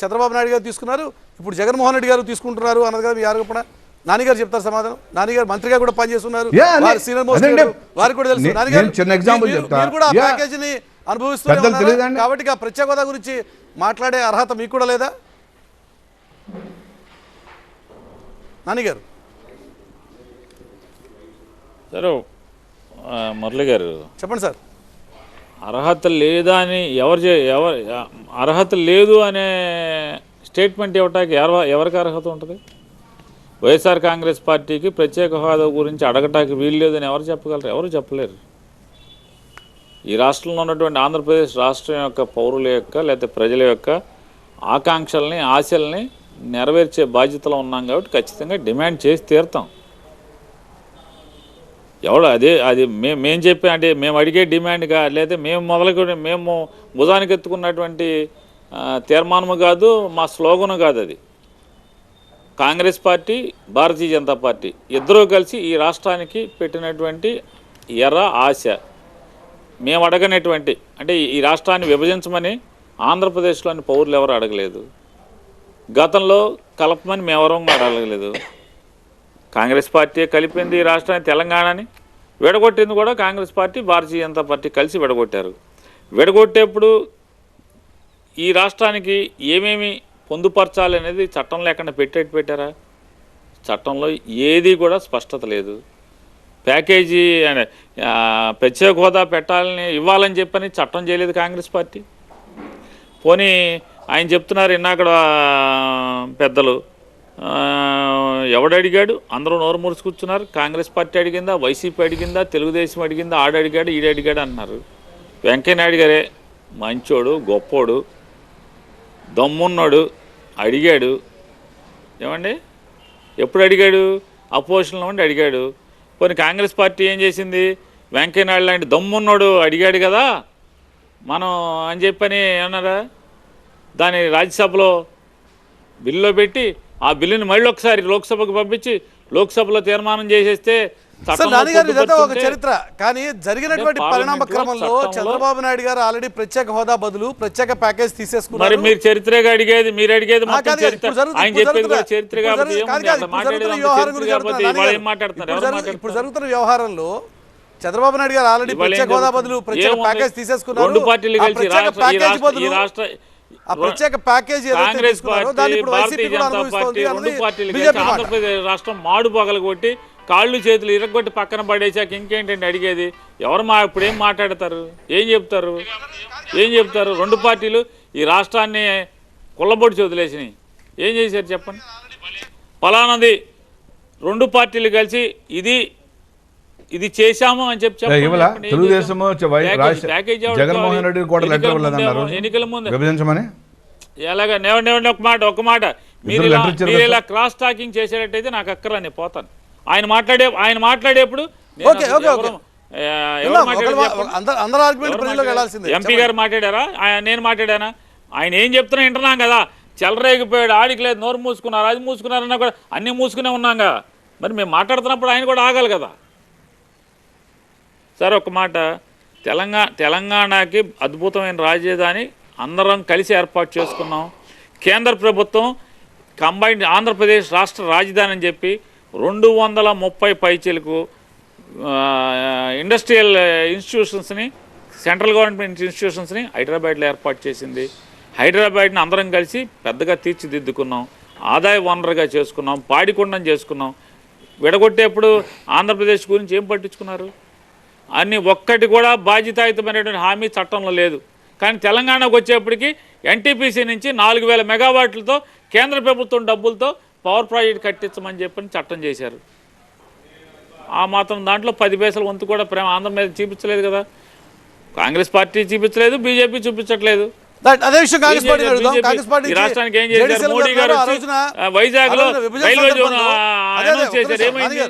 చంద్రబాబు నాయుడు గారు తీసుకున్నారు. ఇప్పుడు జగన్మోహన్ రెడ్డి గారు తీసుకుంటున్నారు అన్నది కదా మీ ఆరోపణ. నాన్నగారు చెప్తారు సమాధానం. నాన్నగారు మంత్రిగా కూడా పనిచేస్తున్నారు. వారికి కూడా తెలుసు. నాన్నగారు కూడా ఆ. ప్యాకేజీని అనుభవిస్తూ పెద్దలు తెలీదండి. కాబట్టి ఆ ప్రత్యేక హోదా గురించి మాట్లాడే అర్హత మీకు కూడా లేదా? నాన్నగారు సరే మురళి గారు. చెప్పండి సార్. అర్హత లేదా అని ఎవరు ఎవరు అర్హత లేదు అనే స్టేట్మెంట్ ఇవ్వటానికి ఎవరు ఎవరికి అర్హత ఉంటుంది? వైఎస్ఆర్ కాంగ్రెస్ పార్టీకి ప్రత్యేక హోదా గురించి అడగటానికి వీలు లేదని ఎవరు చెప్పగలరు? ఎవరు చెప్పలేరు. ఈ రాష్ట్రంలో ఉన్నటువంటి ఆంధ్రప్రదేశ్ రాష్ట్రం యొక్క పౌరుల యొక్క లేకపోతే ప్రజల యొక్క ఆకాంక్షల్ని ఆశల్ని నెరవేర్చే బాధ్యతలో ఉన్నాం కాబట్టి ఖచ్చితంగా డిమాండ్ చేసి తీరుతాం. ఎవడు అదే అది మేము మేము చెప్పే అంటే మేము అడిగే డిమాండ్గా లేదా మేము మొదలుకొని మేము భుజానికి ఎత్తుకున్నటువంటి తీర్మానము కాదు మా స్లోగను కాదు అది. కాంగ్రెస్ పార్టీ భారతీయ జనతా పార్టీ ఇద్దరూ కలిసి ఈ రాష్ట్రానికి పెట్టినటువంటి ఎర్ర ఆశ. మేము అడగనటువంటి అంటే ఈ- ఈ రాష్ట్రాన్ని విభజించమని ఆంధ్రప్రదేశ్లోని పౌరులు ఎవరు అడగలేదు. గతంలో కలపమని మేమెవరం అడగలేదు. కాంగ్రెస్ పార్టీ కలిపింది ఈ రాష్ట్రాన్ని తెలంగాణని. విడగొట్టింది కూడా కాంగ్రెస్ పార్టీ భారతీయ జనతా పార్టీ కలిసి విడగొట్టారు. విడగొట్టేప్పుడు ఈ రాష్ట్రానికి ఏమేమి పొందుపరచాలి అనేది చట్టం లేకుండా పెట్టేట్టు పెట్టారా? చట్టంలో ఏది కూడా స్పష్టత లేదు. ప్యాకేజీ అనే, ప్రత్యేక హోదా పెట్టాలని ఇవ్వాలని చెప్పని చట్టం చేయలేదు కాంగ్రెస్ పార్టీ. పోనీ ఆయన చెప్తున్నారు ఇన్నాక పెద్దలు ఎవడు అడిగాడు? అందరూ నోరు మురుసు కూర్చున్నారు. కాంగ్రెస్ పార్టీ అడిగిందా? వైసీపీ అడిగిందా? తెలుగుదేశం అడిగిందా? ఆడు అడిగాడు ఈడు అడిగాడు అన్నారు. వెంకయ్యనాయుడు గారే మంచోడు గొప్పోడు దమ్మున్నాడు అడిగాడు. ఏమండి? ఎప్పుడు అడిగాడు? అపోజిషన్లో ఉండి అడిగాడు. కొన్ని కాంగ్రెస్ పార్టీ ఏం చేసింది? వెంకయ్యనాయుడు లాంటి దమ్మున్నాడు అడిగాడు కదా. మనం అని చెప్పని ఏమన్నారా? దాన్ని రాజ్యసభలో బిల్లులో పెట్టి ఆ బిల్లుని మళ్ళీ ఒకసారి లోక్సభకు పంపించి లోక్సభలో తీర్మానం చేసేస్తే ఒక చరిత్ర. కానీ జరిగినటువంటి పరిణామ క్రమంలో చంద్రబాబు నాయుడు గారు ఆల్రెడీ ప్రత్యేక హోదా బదులు ప్రత్యేక ప్యాకేజ్ తీసేసుకున్నారు. మీరు చరిత్రగా అడిగేది మీరు అడిగేది చరిత్ర. ఇప్పుడు జరుగుతున్న- ఆయన చెప్పేది చరిత్ర ఇప్పుడు వ్యవహారంలో చంద్రబాబు నాయుడు గారు ఆల్రెడీ ప్రత్యేక హోదా? బదులు ప్రత్యేక? ప్యాకేజ్ తీసేసుకున్నారు. రెండు పార్టీలు కలిసి రాష్ట్ర- ఆ ప్రత్యేక package Congress party Bharatiya Janata party రెండు పార్టీలు. ఆంధ్రప్రదేశ్ రాష్ట్రం మాడు పగలు కొట్టి కాళ్ళు చేతులు ఇరగొట్టి పక్కన పడేసాక ఇంకేంటండి అడిగేది? ఎవరు మా ఇప్పుడు ఏం మాట్లాడతారు? ఏం చెప్తారు? ఏం చెప్తారు? రెండు పార్టీలు ఈ రాష్ట్రాన్ని కుళ్ళబొడి వదిలేసినాయి ఏం చేశారు చెప్పండి? ఫలానది రెండు పార్టీలు కలిసి ఇది ఇది చేశాము అని చెప్పి ఎవరికి జగన్మోహన్? రెడ్డి కూడా లెటర్ ఎన్నికల ఇవ్వలేదన్నారు ఎన్నికల ముందు. విభజించమని? ఎలాగ? నేవండి ఒక మాట ఒక మాట. మీరు మీరు కదా ఇలా క్రాస్ టాకింగ్ చేసేటట్టయితే నాకు అక్కర్లా నేను పోతాను. ఆయన మాట్లాడే ఆయన మాట్లాడేప్పుడు ఎంపీ గారు మాట్లాడారా? ఆయన నేను మాట్లాడానా? ఆయన ఏం చెప్తున్నా వింటున్నాం కదా. చెలరేగిపోయాడు ఆడికి లేదు నోరు మూసుకున్నారు అది మూసుకున్నారన్నా కూడా అన్నీ మూసుకునే ఉన్నాగా. మరి మేము మాట్లాడుతున్నప్పుడు ఆయన కూడా ఆగాలి కదా. సరే ఒక మాట. తెలంగాణ తెలంగాణకి అద్భుతమైన రాజధాని అందరం కలిసి ఏర్పాటు చేసుకున్నాం. కేంద్ర ప్రభుత్వం కంబైన్డ్ ఆంధ్రప్రదేశ్ రాష్ట్ర రాజధాని అని చెప్పి రెండు వందల ముప్పై పైచీలకు ఇండస్ట్రియల్ ఇన్స్టిట్యూషన్స్ని సెంట్రల్ గవర్నమెంట్ ఇన్స్టిట్యూషన్స్ని హైదరాబాద్లో ఏర్పాటు చేసింది. హైదరాబాద్ని అందరం కలిసి పెద్దగా తీర్చిదిద్దుకున్నాం. ఆదాయ వనరుగా చేసుకున్నాం. పాడికొండం చేసుకున్నాం. విడగొట్టేప్పుడు ఆంధ్రప్రదేశ్ గురించి ఏం పట్టించుకున్నారు? అన్ని ఒక్కటి కూడా బాధ్యతాయుతమైనటువంటి హామీ చట్టంలో లేదు. కానీ తెలంగాణకు వచ్చేప్పటికి ఎన్టీపీసీ నుంచి నాలుగు వేల మెగావాట్లతో కేంద్ర ప్రభుత్వం డబ్బులతో పవర్ ప్రాజెక్ట్ కట్టించమని చెప్పని చట్టం చేశారు. ఆ మాత్రం దాంట్లో పది పైసల వంతు కూడా ప్రేమ ఆంధ్ర మీద చూపించలేదు కదా. కాంగ్రెస్ పార్టీ చూపించలేదు బీజేపీ చూపించట్లేదు. రాష్ట్రానికి ఏం చేశారు? మోడీ గారు వైజాగ్లో రైల్వే జోన్ చేశారు. ఏమైంది?